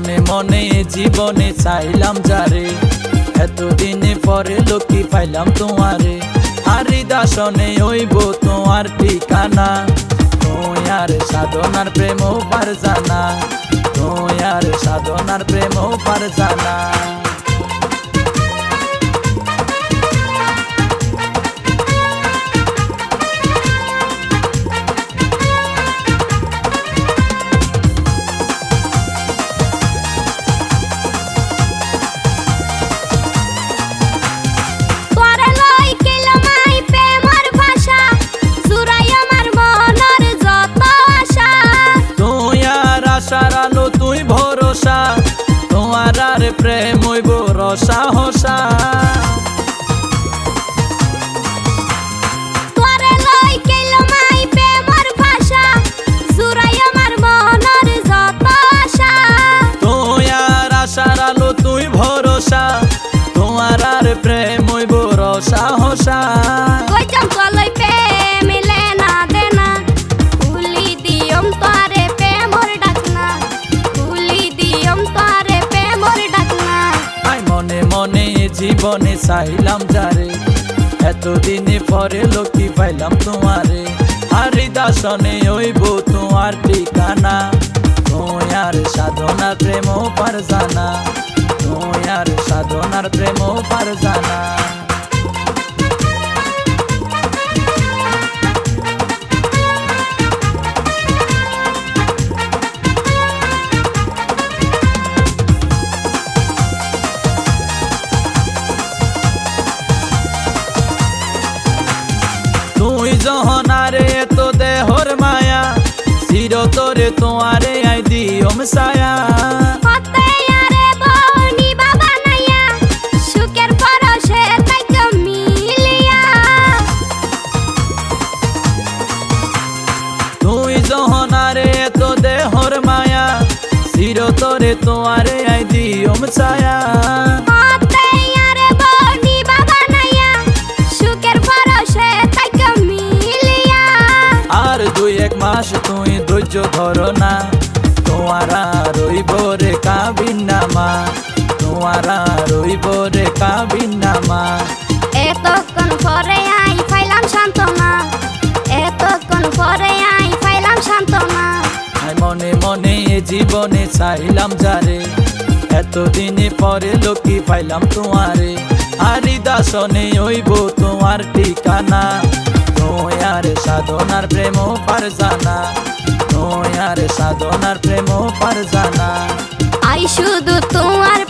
মনে মনে জীবনে চাইলাম যারে। এতদিনে পরে লোকি পাইলাম তোমারে। হারি দাসনে হইব তোমার ঠিকানা। তোমার সাধনার প্রেম পার জানা তোমার সাধনার প্রেম পার জানা তোমার আর প্রেম হইব রসা হসা। তুই ভরসা তোমার আর প্রেম হইব রসা হসা। জীবনে চাইলাম যারে, এতদিনে পরে লোকি পাইলাম তোমারে। হারি দাসনে হইব তোমার ঠিকানা, তোমার আর সাধনার প্রেম পার জানা তোমার আর সাধনার প্রেম পার জানা সুখের পরশে তাইকে মিলিয়া। তুই জহনারে তো দেহর মায়া চির তোরে তোমারে আই দিয়ম ছায়া মাস তুই ধৈর্য ধরো না। তোমারা রইব রে কাবিনামা তোমারা রইব রে কাবিনামা এতক্ষণ পরে আই পাইলাম সান্ত্বনা এতক্ষণ পরে আই পাইলাম সান্ত্বনা মনে মনে এ জীবনে চাইলাম যারে। এতদিনে পরে লক্ষ্মী পাইলাম তোমারে। আরি দাসনে হইব তোমার ঠিকানা। আর সাধনার প্রেম পার জানা। তুই সাধনার প্রেম পার জানা। আই শুধু তোমার